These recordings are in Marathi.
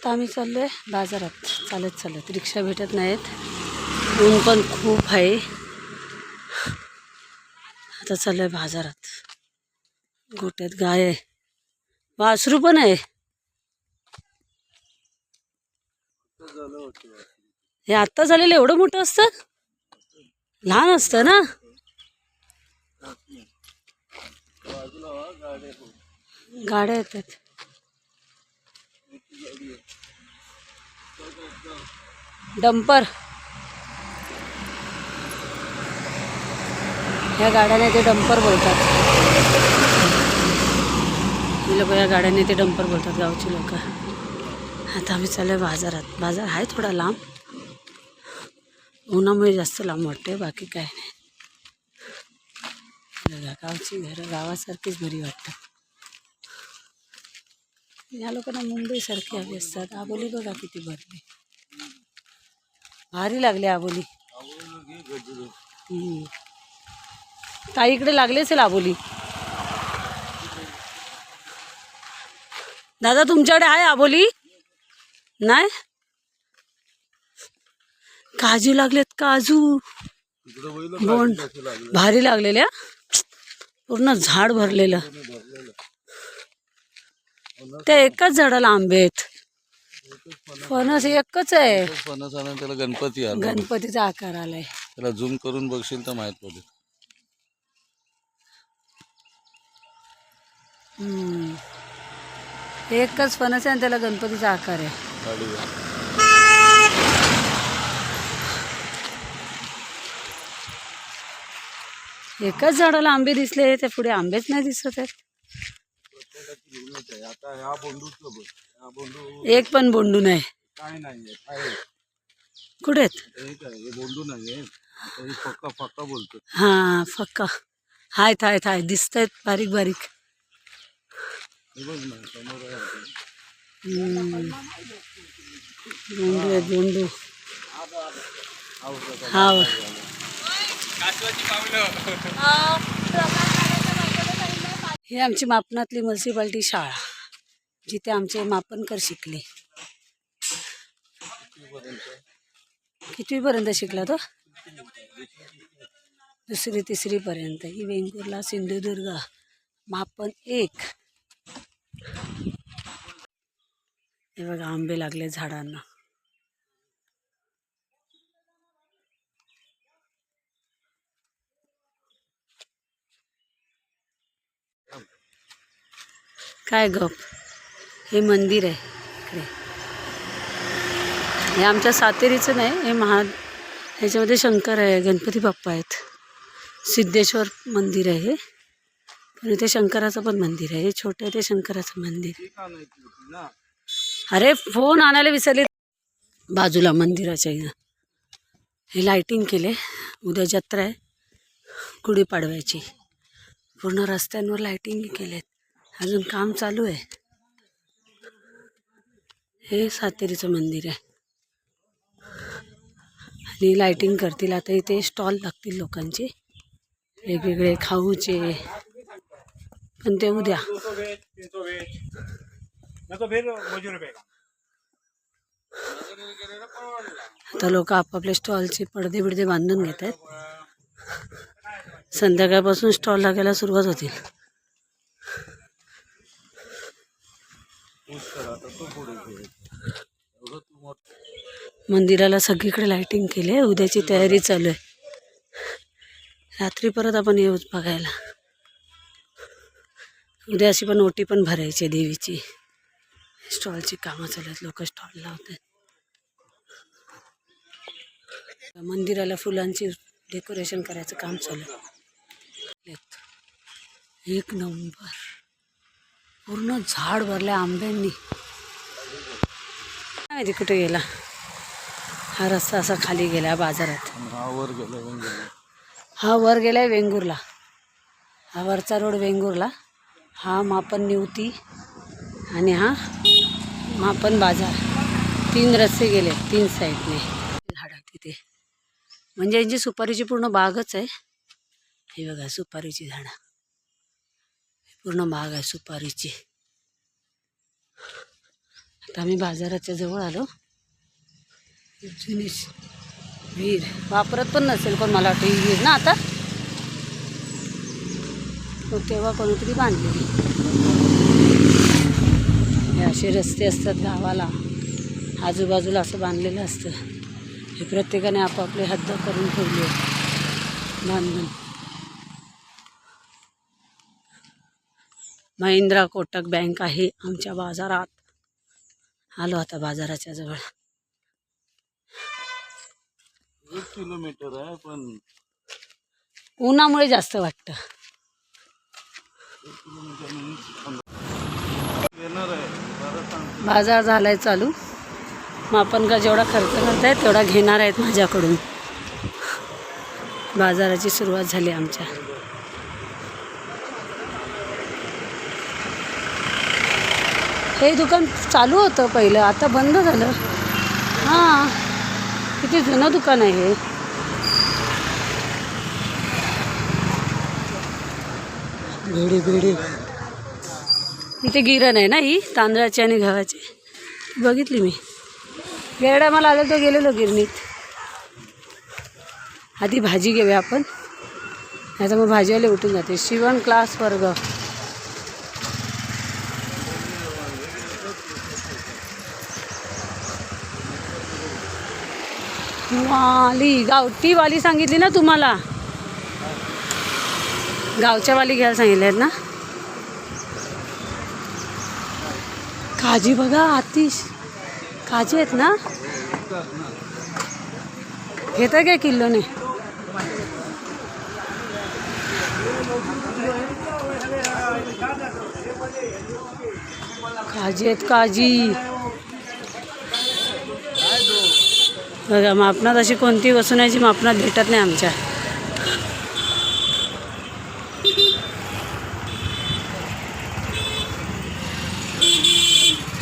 आता आम्ही चाललो आहे बाजारात. चालत चालत. रिक्षा भेटत नाहीत. ऊन पण खूप आहे. आता चाललो आहे बाजारात. गोट्यात गाय आहे. वासरू पण आहे. हे आत्ता झालेलं एवढं मोठं असतं? लहान असतं ना? गाड्या येतात. डंपर. ह्या गाड्याने ते डंपर बोलतात. ही लोक या गाड्याने ते डंपर बोलतात गावची लोक. आता आम्ही चालू आहे बाजारात. बाजार आहे थोडा लांब. उन्हामुळे जास्त लांब वाटते बाकी काय नाही. गावची घरं गावासारखीच बरी वाटतात. या लोकांना मुंबईसारखी हवी असतात. आबोली बघा किती भरली. भारी लागली आबोली. हम्म. ताई इकडे लागली असेल आबोली. दादा तुमच्याकडे आहे आबोली? नाही? काजू लागलेत काजू. बोंड. भारी लागलेल्या पूर्ण झाड भरलेलं. त्या एकाच झाडाला आंबे आहेत. फणस एकच आहे. फणस आणून त्याला गणपती आला. गणपतीचा आकार आलाय. त्याला झूम करून बघशील तर माहीत पडेल. हम्म. एकच फणस आहे आणि त्याला गणपतीचा आकार आहे. गाडी एकाच झाडाला आंबे दिसले त्या पुढे आंबेच नाही दिसत आहेत. एक पण बोंडू नाही. काय नाहीये आहे? कुठे आहेत? हे काय हे बोंडू नाहीये. हे फक्का फक्का बोलतो हां फक्का. हायत हायत हाय दिसत आहेत बारीक बारीक. हे बघ ना समोर आहे आता. हम्म. बोंडू आहेत बोंडू. हा. ही आमची मापनातली म्युन्सिपाल्टी शाळा जिथे आमचे मापनकर शिकले. कितवीपर्यंत शिकला तो? दुसरी तिसरी पर्यंत ही वेंगुर्ला सिंधुदुर्ग. मापन एक. हे बघा आंबे लागले झाडांना. काय गप? हे मंदिर आहे. हे आमच्या सातेरीचं नाही हे महा ह्याच्यामध्ये शंकर आहे गणपती बाप्पा आहेत. सिद्धेश्वर मंदिर आहे. हे पण इथे शंकराचं पण मंदिर आहे. हे छोटं आहे ते शंकराचं मंदिर. अरे फोन आणायला विसरले. बाजूला मंदिराच्या इथं. हे लाईटिंग केले. उद्या जत्रा आहे. गुढीपाडव्याची. पूर्ण रस्त्यांवर लाईटिंग केलेत. अजून काम चालू आहे. हे सातेरीचं मंदिर आहे. आपली लाईटिंग करतील. आता इथे स्टॉल लागतील लोकांचे. वेगवेगळे खाऊचे. पण ते उद्या. आता लोक आपापले स्टॉलचे पडदे बिडदे बांधून घेत आहेत संध्याकाळपासून स्टॉल लागायला सुरुवात होतील. मंदिराला सगळीकडे लायटिंग केली आहे. उद्याची तयारी चालू आहे. रात्री परत आपण येऊच बघायला. उद्या अशी पण ओटी पण भरायची आहे देवीची. स्टॉलची कामं चालू आहेत. लोक स्टॉल लावतात मंदिराला फुलांची डेकोरेशन करायचं काम चालू आहे. एक नंबर. पूर्ण झाड भरलं आंब्यांनी. काय माहिती कुठे गेला? हा रस्ता असा खाली गेला बाजारात. हा वर गेलो मग गेलो हा वर गेलाय वेंगुर्ला. हा वरचा रोड वेंगुर्ला. हा मापन निवती आणि हा मापन बाजार. तीन रस्ते गेले तीन साईडने झाडं तिथे. म्हणजे यांची सुपारीची पूर्ण बागच आहे. हे बघा सुपारीची झाडं. पूर्ण बाग आहे सुपारीची. आता आम्ही बाजाराच्या जवळ आलो. जुनी विहीर वापरत पण नसेल कोण मला वाटतं. ही विहीर ना आता? तो तेव्हा कोणीतरी बांधलेली. हे असे रस्ते असतात गावाला. आजूबाजूला असं बांधलेलं असतं. हे प्रत्येकाने आपापले हद्द करून ठेवले. बांधून. महिंद्रा कोटक बँक आहे आमच्या बाजारात. आलो आता बाजाराच्या जवळ. एक किलोमीटर आहे पण उन्हामुळे जास्त वाटतं. येणार आहे बरं सांग बाजार झालाय चालू. मग आपण का जेवढा खर्च करतायत तेवढा घेणार आहेत माझ्याकडून. बाजाराची सुरुवात झाली आमच्या. हे दुकान चालू होतं पहिलं आता बंद झालं. हां. किती जुनं दुकान आहे भेडी भेडी इथे गिरण आहे ना ही तांदळाची आणि गव्हाची. बघितली मी. गेल्या टायमाला आलं तर गेलेलो गिरणीत. आधी भाजी घेऊया आपण. आता मग भाजीवाले उठून जाते शिवण क्लास वर्ग. वाली गावठी वाली सांगितली ना तुम्हाला? गावच्या वाली घ्यायला सांगितले आहेत ना? काजी बघा आतिश. काजी आहेत ना? घेता काय किल्लोने काजी आहेत काजी. बघा मापनात अशी कोणती वस्तू नाही जी मापनात भेटत नाही आमच्या.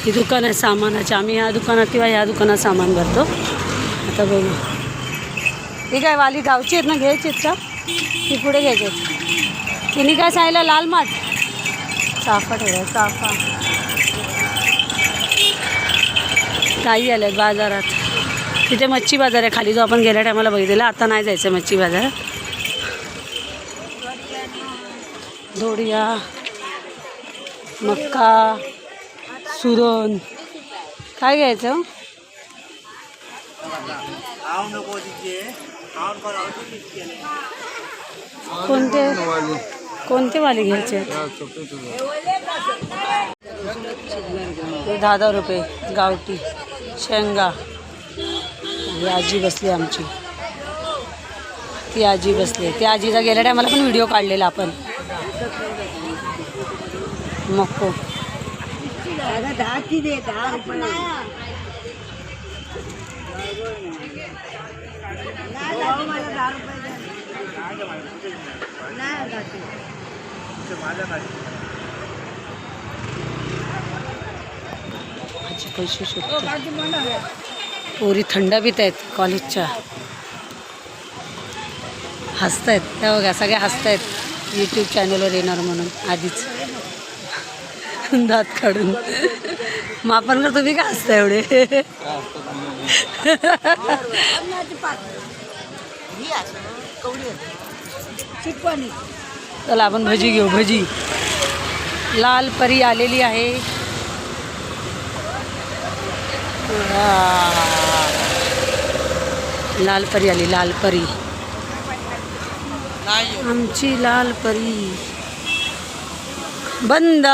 ही दुकान आहे सामानाची. आम्ही ह्या दुकानात किंवा ह्या दुकानात सामान भरतो. आता बघू. ही काय वाली गावची आहेत ना घ्यायची आहेत का? ती पुढे घ्यायची आहेत. तिने काय सांगितलं? लाल माठ. चाफा ठेवा चाफा. काही आल्या बाजारात. तिथे मच्छी बाजार आहे. खाली जो आपण गेल्या टायमाला बघितलेला आता नाही जायचं मच्छी बाजार. धोडिया मक्का सुरण काय घ्यायचं? कोणते? कोणते वाले घ्यायचे? दहा दहा रुपये गावठी शेंगा. ही आजी बसली आमची. ती आजी बसली. त्या आजीचा गेल्या टायमाला पण व्हिडिओ काढलेला आपण. आजी पैसे शोधते. पोरी थंड पित आहेत कॉलेजच्या. हसत आहेत त्या बघा सगळ्या हसत आहेत यूट्यूब चॅनलवर येणार म्हणून आधीच. दात काढून. मापन का तुम्ही का हसता एवढे? चला आपण भजी घेऊ भजी. लाल परी आलेली आहे. लाल परी आली लाल परी आमची लाल परी बंद.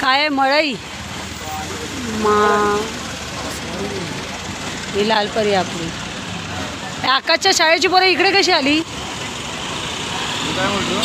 काय मळई? मा. ही लाल परी आपली. आकाशच्या शाळेची पोरं इकडे कशी आली? मी काय म्हणतो?